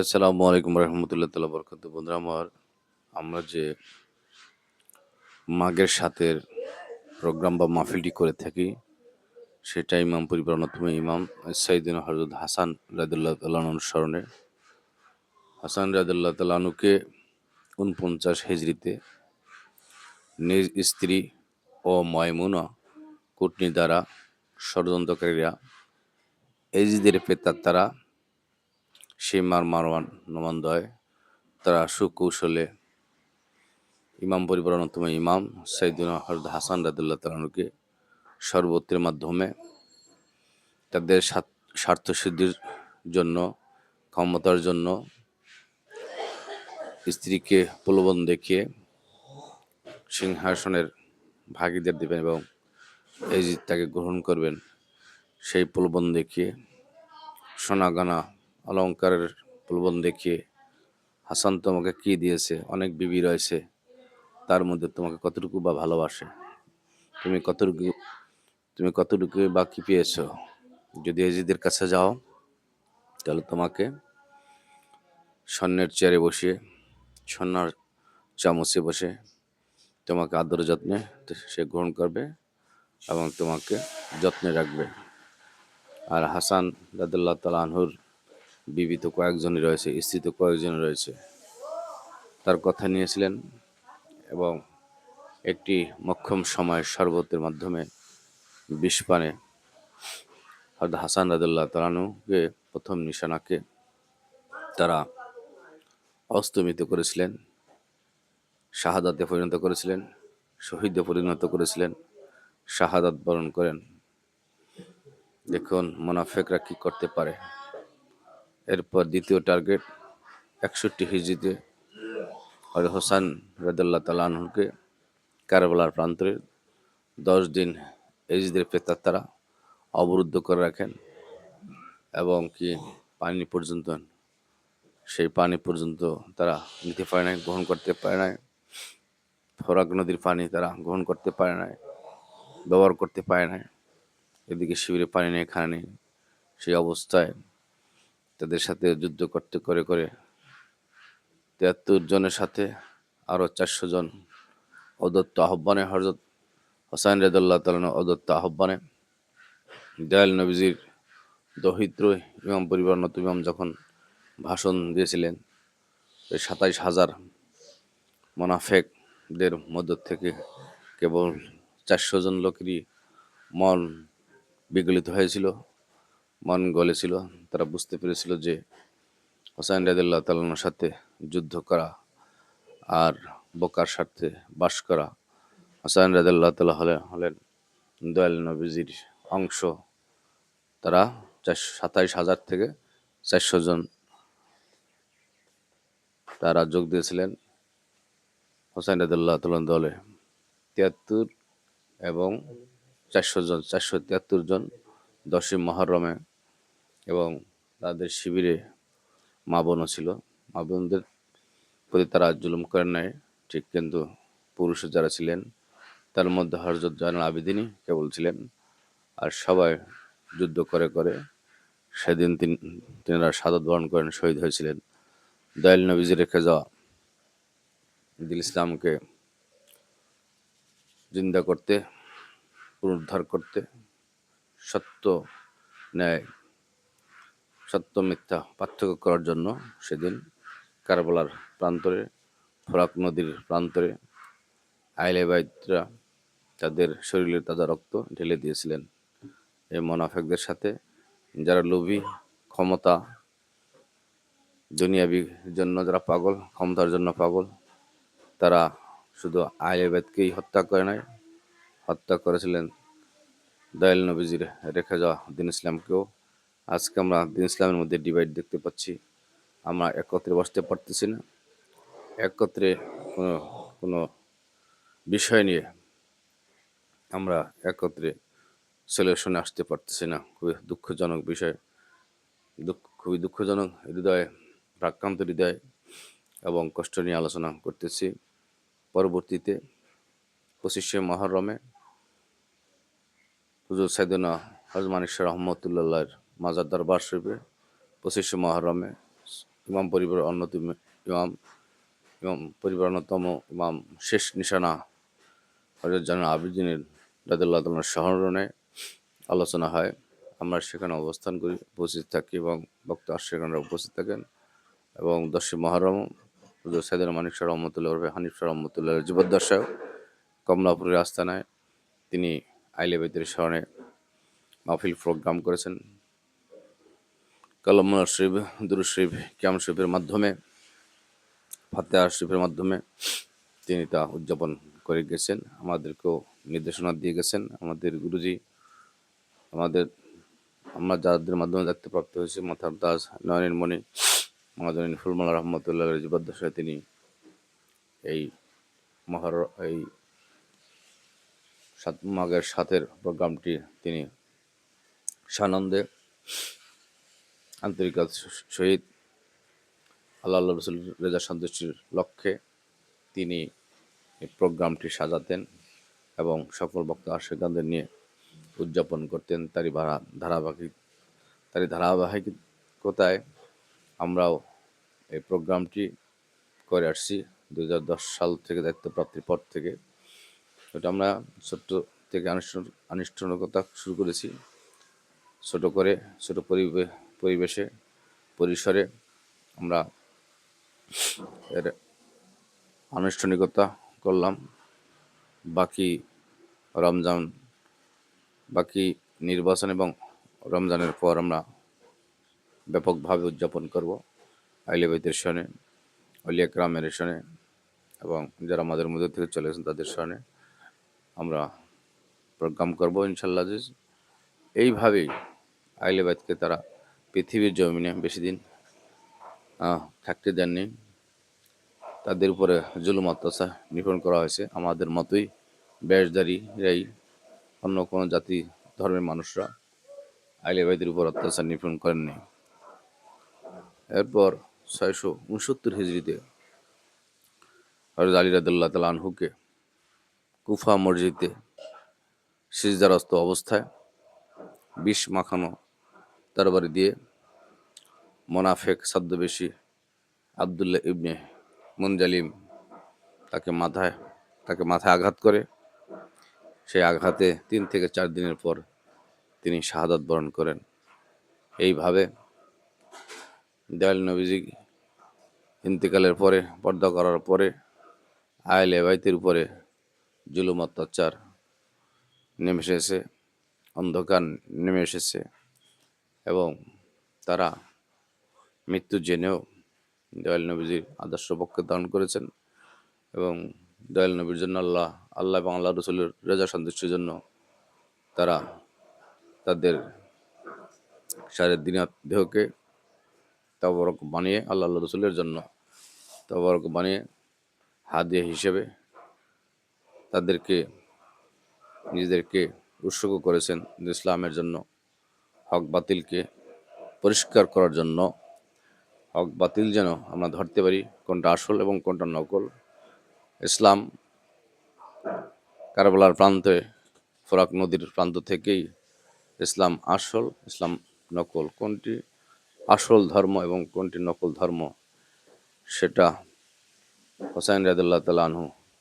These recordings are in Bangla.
আসসালামু আলাইকুম রহমতুল্লাহ তাল্লাহ বরকত। বন্ধুরা, আমার, আমরা যে মাঘের সাথের প্রোগ্রাম বা মাহফিলটি করে থাকি, সেটা ইমাম পরিবার অন্যতম ইমাম সাইদিন হজরত হাসান রাদুল্লাহ তাল্লাহ অনুসরণে হাসান রাদুল্লাহ তাল্লাহনুকে উনপঞ্চাশ হেজরিতে নিজ স্ত্রী ও ময়মুনা কুটনি দ্বারা ষড়যন্ত্রকারীরা এজিদের পেতাত্তারা সীমার মারওয়ান নমান্দয় তারা সুকৌশলে ইমাম পরিবার অন্যতম ইমাম সাইদুল হরদ হাসান রাদুল্লাহ তালানুকে সর্বত্রের মাধ্যমে তাদের স্বার্থ সিদ্ধির জন্য, ক্ষমতার জন্য স্ত্রীকে প্রলোভন দেখিয়ে সিংহাসনের ভাগিদের দেবেন এবং এই তাকে গ্রহণ করবেন, সেই প্রলোভন দেখিয়ে সোনাগানা অলঙ্কারের প্রলোভন দেখিয়ে, হাসান তোমাকে কি দিয়েছে? অনেক বিবি রয়েছে। তার মধ্যে তোমাকে কতটুকু বা ভালোবাসে? তুমি কতটুকু তুমি কতটুকু বা কী পেয়েছ? যদি এজিদের কাছে যাও, তাহলে তোমাকে স্বর্ণের চেয়ারে বসিয়ে, স্বর্ণার চামচে বসে তোমাকে আদর যত্নে সে গ্রহণ করবে এবং তোমাকে যত্নে রাখবে। আর হাসান রাদুল্লাহ তাল বিবি তো কয়েকজনই রয়েছে স্ত্রী তো কয়েকজনই রয়েছে। তার কথা নিয়েছিলেন এবং একটি মক্ষম সময় শরবতের মাধ্যমে বিষ পানে হাসান রাদুল্লাহ তালানুকে প্রথম নিশানাকে তারা অস্তমিত করেছিলেন, শাহাদাতে পরিণত করেছিলেন, শহীদে পরিণত করেছিলেন, শাহাদাত বরণ করেন। দেখুন, মোনাফেকরা কি করতে পারে। এরপর দ্বিতীয় টার্গেট একষট্টি হিজিতে হরে হোসান রদুল্লাহ তালাহুকে কারবালার প্রান্তরে দশ দিন এজিদের পেতার তারা অবরুদ্ধ করে রাখেন এবং কি পানি পর্যন্ত, সেই পানি পর্যন্ত তারা নিতে পারে নাই, গ্রহণ করতে পারে নাই। ফরাক নদীর পানি তারা গ্রহণ করতে পারে নাই, ব্যবহার করতে পারে নাই। এদিকে শিবিরে পানি নেই, খানে নেই। সেই অবস্থায় তাদের সাথে যুদ্ধ করতে, করে করে তিয়াত্তর জনের সাথে আরও চারশো জন অদত্ত আহ্বানে হরজত হোসাইন রেদুল্লাহ তালন অদত্ত আহ্বানে দয়াল নবীজির দহিত্র ইমাম পরিবার নতুন ইমাম যখন ভাষণ দিয়েছিলেন, ওই সাতাইশ হাজার মোনাফেকদের মধ্য থেকে কেবল চারশো জন লোকেরই মন বিগলিত হয়েছিল। মন গলেছিল তারা বুঝতে পেরেছিল যে হোসাইন রাদুল্লাহ তালানোর সাথে যুদ্ধ করা আর বোকার স্বার্থে বাস করা হোসাইন রাদুল্লাহ তাল্লাহ হলেন দয়াল নবীজির অংশ। তারা চারশো সাতাইশ হাজার থেকে চারশো জন তারা যোগ দিয়েছিলেন হোসাইন রাদুল্লাহ তালন দলে। তিয়াত্তর এবং চারশো জন, চারশো তিয়াত্তর জন দশই মহরমে এবং তাদের শিবিরে মা বোনও ছিল। মা বোনদের প্রতি তারা জুলুম করেন নাই। ঠিক কিন্তু পুরুষ যারা ছিলেন, তার মধ্যে হরজত জানাল আবিদিনই কেবল ছিলেন। আর সবাই যুদ্ধ করে করে সেদিন তিন, তিনারা সাদত বরণ করেন, শহীদ হয়েছিলেন। দয়াল নবীজি রেখে যাওয়া দিল ইসলামকে জিন্দা করতে, পুনরুদ্ধার করতে সত্য ন্যায় সত্য মিথ্যা পার্থক্য করার জন্য সেদিন কারবালার প্রান্তরে, ফরাক নদীর প্রান্তরে আইলে বাইতরা তাদের শরীরে তাজা রক্ত ঢেলে দিয়েছিলেন। এই মোনাফেকদের সাথে যারা লোভী, ক্ষমতা, দুনিয়াবির জন্য যারা পাগল, ক্ষমতার জন্য পাগল, তারা শুধু আইলেবেদকেই হত্যা করে নাই, হত্যা করেছিলেন। দয়াল নবীজির রেখে যাওয়া দিন ইসলামকেও আজকে আমরা দিন ইসলামের মধ্যে ডিভাইড দেখতে পাচ্ছি। আমরা একত্রে বসতে পারতেছি না। একত্রে কোনো কোনো বিষয় নিয়ে আমরা একত্রে সলিউশনে আসতে পারতেছি না। খুবই দুঃখজনক বিষয়। দুঃখ, খুবই দুঃখজনক হৃদয়ে প্রাক্রান্ত হৃদয় এবং কষ্ট নিয়ে আলোচনা করতেছি। পরবর্তীতে পঁচিশে মহরমে হুজুর সাইদুনা হজমানিশ্বর রহমতুল্লাহর মাজার দরবার শরীফে পঁচিশে মহরমে ইমাম পরিবার অন্যতম ইমাম ইমাম পরিবার অন্যতম ইমাম শেষ নিশানা হজরত জান আবিদিনের রাদুল্লাহ তালার স্মরণে আলোচনা হয়। আমরা সেখানে অবস্থান করি, উপস্থিত থাকি এবং বক্তা সেখানে উপস্থিত থাকেন এবং দশই মহরম সাইদুল মানিক শাহ রহমতুল্লাহ ওরফে হানিফ শাহ রহমতুল্লাহ জীবদ্দশায় কমলাপুরের আস্তানায় তিনি আইলে বেতের স্মরণে মাহফিল প্রোগ্রাম করেছেন। কালামুল্লা শরীফ দুরু শরীফ ক্যাম শরীফের মাধ্যমে, ফাতেহা শরীফের মাধ্যমে তিনি তা উদযাপন করে গেছেন, আমাদেরকেও নির্দেশনা দিয়ে গেছেন। আমাদের গুরুজি, আমাদের, আমরা যাদের মাধ্যমে দেখতে প্রাপ্ত হয়েছে, মাথার দাস, নয়নের মণি আমাদের ফুলমালা রহমতুল্লাহ জীবদ্দশায় তিনি এই মহার, এই সাত মাঘের সাথের প্রোগ্রামটি তিনি সানন্দে আন্তরিকতার সহিত আল্লাহ রসুল রেজা সন্তুষ্টির লক্ষ্যে তিনি এই প্রোগ্রামটি সাজাতেন এবং সকল বক্তা আশেকানদের নিয়ে উদযাপন করতেন তারই ধারাবাহিক, তারই ধারাবাহিকতায় আমরাও এই প্রোগ্রামটি করে আসছি। দু হাজার দশ সাল থেকে দায়িত্বপ্রাপ্তির পর থেকে এটা আমরা ছোট্ট থেকে আনুষ্ঠান, আনুষ্ঠানিকতা শুরু করেছি। ছোট করে, ছোট পরিবে- পরিবেশে, পরিসরে আমরা এর আনুষ্ঠানিকতা করলাম। বাকি রমজান, বাকি নির্বাচন এবং রমজানের পর আমরা ব্যাপকভাবে উদযাপন করব। আইলে বাইতের সনে অলিয়া গ্রামের সনে এবং যারা আমাদের মধ্যে থেকে চলে গেছেন তাদের সনে আমরা প্রোগ্রাম করব ইনশাল্লাহ আজিজ। এইভাবেই আইলে বাইতকে তারা পৃথিবীর জমিনে বেশি দিন থাকতে দেননি। তাদের উপরে জুলুম, অত্যাচার নিপীড়ন করা হয়েছে। আমাদের মতোই বেশদারিরাই অন্য কোনো জাতি, ধর্মের মানুষরা আইলে ভাইদের উপর অত্যাচার নিপীড়ন করেননি। এরপর ছয়শো উনসত্তর হিজড়িতে হরজ আলী রাদুল্লাহ তালা আনহুকে কুফা মসজিদে সিজদারস্ত অবস্থায় বিষ মাখানো তরবারি দিয়ে মোনাফেক ছদ্মবেশী আবদুল্লাহ ইবনে মুনজালিম তাকে মাথায় তাকে মাথায় আঘাত করে। সেই আঘাতে তিন থেকে চার দিনের পর তিনি শাহাদাত বরণ করেন। এইভাবে দয়াল নবীজি ইন্তেকালের পরে, পর্দা করার পরে আয়েল এবাইতের উপরে জুলুম অত্যাচার নেমে এসেছে, অন্ধকার নেমে এসেছে। এবং তারা মৃত্যু জেনেও দয়াল নবীজির আদর্শ পক্ষে ধারণ করেছেন এবং দয়াল নবীর জন্য আল্লাহ আল্লাহ এবং আল্লাহ রসুলের রেজা সন্তুষ্টির জন্য তারা তাদের সারের দিন দেহকে তবরক বানিয়ে আল্লাহ আল্লাহ রসুলের জন্য তবরক বানিয়ে হাদিয়া হিসেবে তাদেরকে নিজেদেরকে উৎসর্গ করেছেন ইসলামের জন্য। হক বাতিলকে পরিষ্কার করার জন্য হক বাতিল যেন আমরা ধরতে পারি, কোনটা আসল এবং কোনটা নকল। ইসলাম কারবালার প্রান্তে, ফরাক নদীর প্রান্ত থেকেই ইসলাম আসল, ইসলাম নকল। কোনটি আসল ধর্ম এবং কোনটি নকল ধর্ম, সেটা হোসাইন রাদুল্লাহ তালা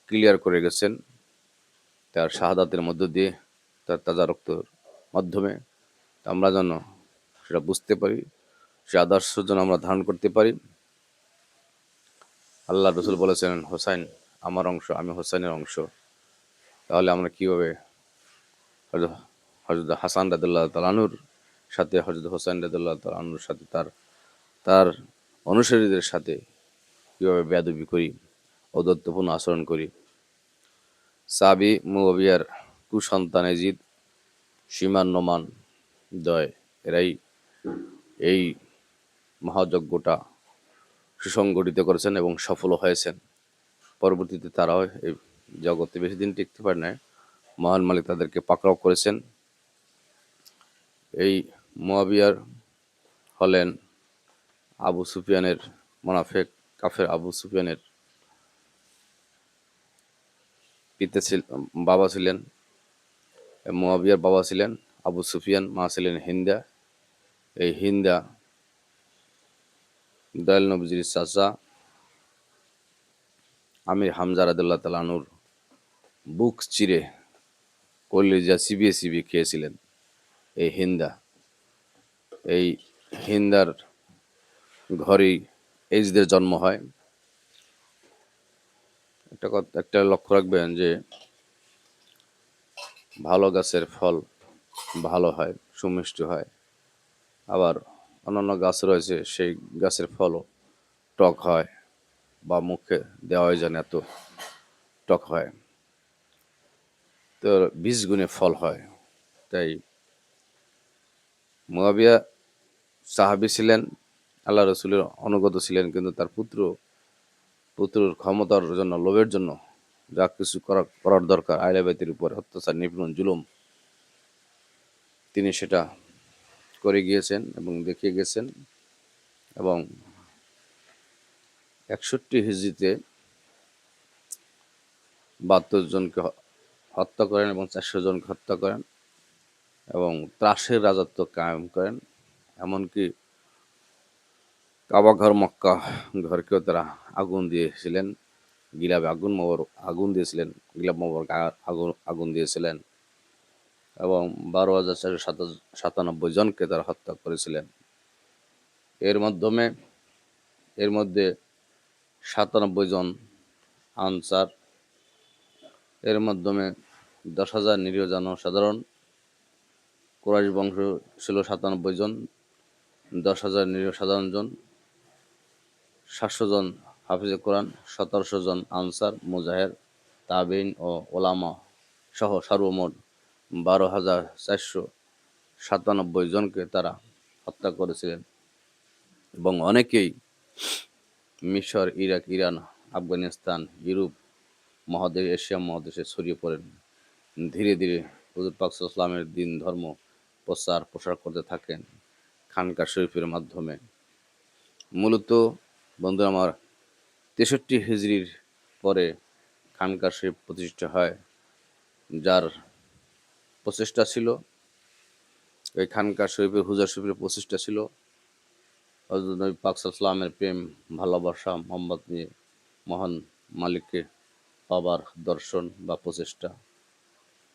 ক্লিয়ার করে গেছেন। তার শাহাদাতের মধ্য দিয়ে, তার তাজা রক্তর মাধ্যমে আমরা যেন সেটা বুঝতে পারি, সে আদর্শ যেন আমরা ধারণ করতে পারি। আল্লাহ রসুল বলেছেন, হোসাইন আমার অংশ, আমি হোসাইনের অংশ। তাহলে আমরা কীভাবে হজরত হাসান রাদুল্লাহ তালানুর সাথে হজরত হোসাইন রাদুল্লাহ তালানুর সাথে, তার তার অনুসারীদের সাথে কীভাবে বেয়াদবি করি ঔদত্তপূর্ণ আচরণ করি? সাবি মুবিয়ার কুসন্তান এজিদ সীমান নোমান দয় এরাই এই মহাযজ্ঞটা সুসংগঠিত করেছেন এবং সফল হয়েছেন। পরবর্তীতে তারাও এই জগতে বেশি দিন টিকতে পারে না মহান মালিক তাদেরকে পাকড়াও করেছেন। এই মোয়াবিয়ার হলেন আবু সুফিয়ানের মোনাফেক, কাফের আবু সুফিয়ানের পিতা ছিল, বাবা ছিলেন, মোয়াবিয়ার বাবা ছিলেন। আবু সুফিয়ান মা ছিলেন হিন্দা। এই হিন্দা দয়াল নবজির চাচা আমির হামজা রাদুল্লাহ তালানুর বুক চিরে কলিজা চিবিয়ে চিবিয়ে খেয়েছিলেন এই হিন্দা। এই হিন্দার ঘরেই এইজদের জন্ম হয়। একটা কথা, একটা লক্ষ্য রাখবেন যে ভালো গাছের ফল ভালো হয়, সুমিষ্ট হয়। আবার অন্যান্য গাছ রয়েছে, সেই গাছের ফলও টক হয় বা মুখে দেওয়া দেওয়াই যেন এত টক হয়। তো বিশ গুণে ফল হয়, তাই মুয়াবিয়া সাহাবি ছিলেন, আল্লাহ রসুলের অনুগত ছিলেন, কিন্তু তার পুত্র, পুত্রর ক্ষমতার জন্য, লোভের জন্য যা কিছু করার করার দরকার, আইলা বাইতের উপর অত্যাচার, নিপীড়ন, জুলুম তিনি সেটা করে গিয়েছেন এবং দেখিয়ে গেছেন এবং একষট্টি হিজড়িতে বাহাত্তর জনকে হত্যা করেন এবং চারশো জনকে হত্যা করেন এবং ত্রাসের রাজত্ব কায়েম করেন। এমনকি কাবাঘর মক্কা ঘরকেও তারা আগুন দিয়েছিলেন। গিলাবে আগুন মোবর আগুন দিয়েছিলেন। গিলাব মোবর আগুন আগুন দিয়েছিলেন। এবং বারো হাজার চারশো সাতা- সাতানব্বই জনকে তারা হত্যা করেছিলেন। এর মাধ্যমে, এর মধ্যে সাতানব্বই জন আনসার, এর মাধ্যমে দশ হাজার নিরীহ জনসাধারণ, কোরাইশ বংশ ছিল সাতানব্বই জন, দশ হাজার নিরীহ সাধারণ জন, সাতশো জন হাফিজে কোরআন, সতেরোশো জন আনসার, মুজাহের তাবিন ও ওলামা সহ সর্বমোট বারো হাজার চারশো সাতানব্বই জনকে তারা হত্যা করেছিলেন। এবং অনেকেই মিশর, ইরাক, ইরান, আফগানিস্তান, ইউরোপ, মহাদেশ, এশিয়া মহাদেশে ছড়িয়ে পড়েন। ধীরে ধীরে হুজুর পাক ইসলামের দিন, ধর্ম, প্রচার, প্রসার করতে থাকেন খানকা শরীফের মাধ্যমে। মূলত বন্ধু আমার, তেষট্টি হিজড়ির পরে খানকা শরীফ প্রতিষ্ঠা হয়, যার প্রচেষ্টা ছিল। এই খানকা শরীফের, হুজার শরীফের প্রচেষ্টা ছিল। নবী পাক সাল্লামের প্রেম, ভালোবাসা, মোহাম্মদ নিয়ে মহান মালিককে পাবার দর্শন বা প্রচেষ্টা।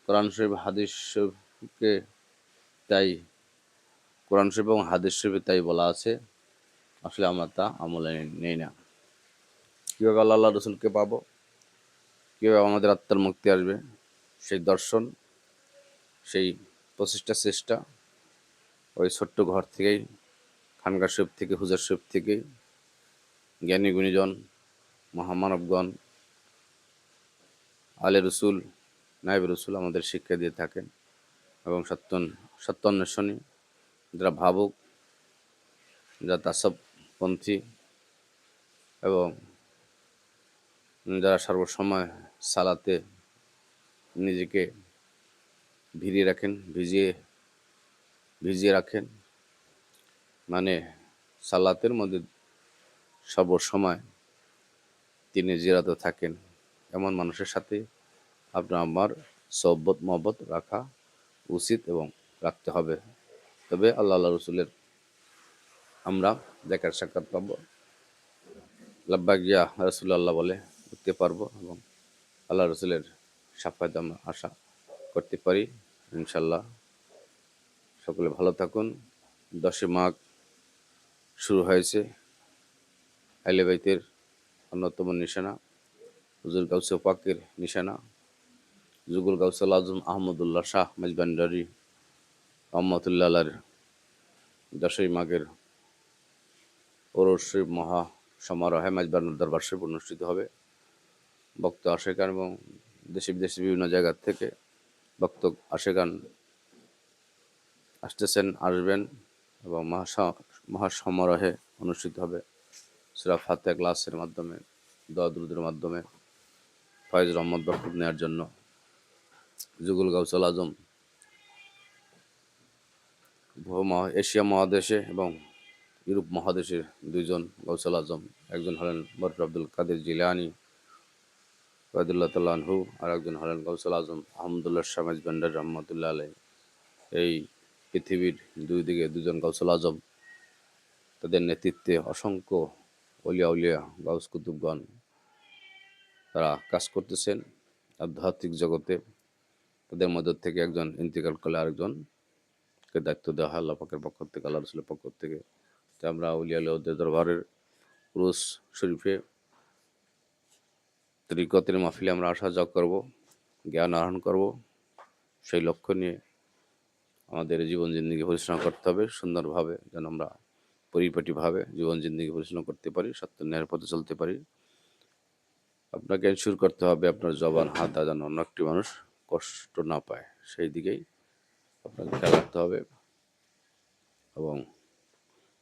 কোরআন শরীফ, হাদিস শরীফকে তাই, কোরআন শরীফ এবং হাদিস শরীফে তাই বলা আছে। আসলে আমরা তা আমলে নেই না। কীভাবে আল্লাহ রসুলকে পাবো? কীভাবে আমাদের আত্মার মুক্তি আসবে? সেই দর্শন সেই প্রচেষ্টা চেষ্টা ওই ছোট্ট ঘর থেকেই খানগা শরীফ থেকে, হুজার শরীফ থেকে, জ্ঞানী গুণীজন, মহামানবগণ আলে রসুল নাইব রসুল আমাদের শিক্ষা দিয়ে থাকেন এবং সত্য সত্যান্বেষণী, যারা ভাবুক, যারা তাসবপন্থী এবং যারা সর্বসময় সালাতে নিজেকে ভিজিয়ে রাখেন, ভিজিয়ে ভিজিয়ে রাখেন। মানে সালাতের মধ্যে সব সময় তিনি জিরাত থাকেন। এমন মানুষের সাথে আপনার আমার সহবত মহব্বত রাখা উচিত এবং রাখতে হবে। তবে আল্লাহ আল্লাহ রসুলের আমরা দেখার সাক্ষাৎ পাব। লাব্বা গিয়া রসুল্লাহ বলে উঠতে পারব এবং আল্লাহ রসুলের সাক্ষাৎ আমরা আশা করতে পারি ইনশাল্লাহ সকলে ভালো থাকুন। দশে মাঘ শুরু হয়েছে। আইলেবাইতের অন্যতম নিশানা, হুজুর গাউসে পাকের নিশানা, যুগুল গাউসাল আজম আহমদুল্লাহ শাহ মেজবান্ডারি রহমতুল্লাহ দশই মাঘের পৌরশরীফ মহা সমারোহে মেজবান্ডার দরবার শরীফ অনুষ্ঠিত হবে। ভক্ত আশেকান এবং দেশে বিদেশে বিভিন্ন জায়গার থেকে ভক্ত আশেকান আসতেছেন, আসবেন এবং মহা মহাসমারোহে অনুষ্ঠিত হবে। সুরা ফাতে ক্লাসের মাধ্যমে, দোয়া মাধ্যমে, ফয়েজ রহমদ বরকত নেওয়ার জন্য। যুগুল গাউসাল আজম এশিয়া মহাদেশে এবং ইউরোপ মহাদেশের দুইজন গৌসাল আজম, একজন হলেন বরফ আব্দুল কাদের জিলানি ওয়াদুল্লাহ তাল্লাহু আর একজন হলেন গৌসাল আজম আহমদুল্লাহ শামেজ বেন্ডার রহমতুল্লাহ আলাই এই পৃথিবীর দুই দিকে দুজন গৌসাল আজম, তাদের নেতৃত্বে অসংখ্য অলিয়া উলিয়া গাউস কুতুবগণ তারা কাজ করতেছেন আধ্যাত্মিক জগতে। তাদের মধ্যে থেকে একজন ইন্তিকাল করলে আরেকজনকে দায়িত্ব দেওয়া হয় আল্লাহ পাকের পক্ষ থেকে, আল্লাহ রসুলের পক্ষ থেকে। আমরা উলিয়া উলিয়াদের দরবারের রুস শরীফে তরিকতের মাহফিলে আমরা আসা যাওয়া করব, জ্ঞান আহরণ করব, সেই লক্ষ্য নিয়ে আমাদের জীবন জিন্দগি পরিচালনা করতে হবে, সুন্দরভাবে যেন আমরা পরিপাটিভাবে জীবন জিন্দগি পরিচালনা করতে পারি, সত্য ন্যায়ের পথে চলতে পারি। আপনাকে এনশিওর করতে হবে আপনার জবান, হাত যেন অন্য একটি মানুষ কষ্ট না পায়, সেই দিকেই আপনাকে খেয়াল রাখতে হবে এবং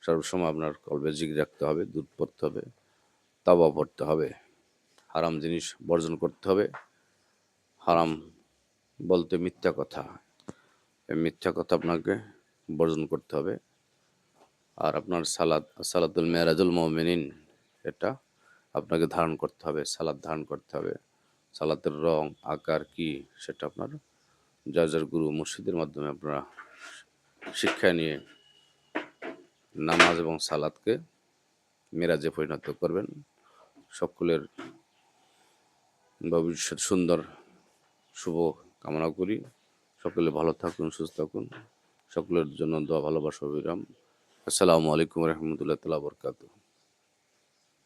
সর্বসময় আপনার কলবে জিগ রাখতে হবে, দুধ পড়তে হবে তাওবা পড়তে হবে। হারাম জিনিস বর্জন করতে হবে। হারাম বলতে মিথ্যা কথা। এই মিথ্যা কথা আপনাকে বর্জন করতে হবে। আর আপনার সালাদ, সালাদুল মেয়ারাজুল মমিনিন, এটা আপনাকে ধারণ করতে হবে, সালাদ ধারণ করতে হবে। সালাতের রং, আকার কি সেটা আপনার যার গুরু মুর্শিদের মাধ্যমে আপনারা শিক্ষা নিয়ে নামাজ এবং সালাদকে মেরাজে পরিণত করবেন। সকলের ভবিষ্যৎ সুন্দর, শুভ কামনা করি। সকলে ভালো থাকুন, সুস্থ থাকুন। সকলের জন্য দোয়া, ভালোবাসা অবিরাম আসসালামু আলাইকুম রহমতুল্লাহ তালা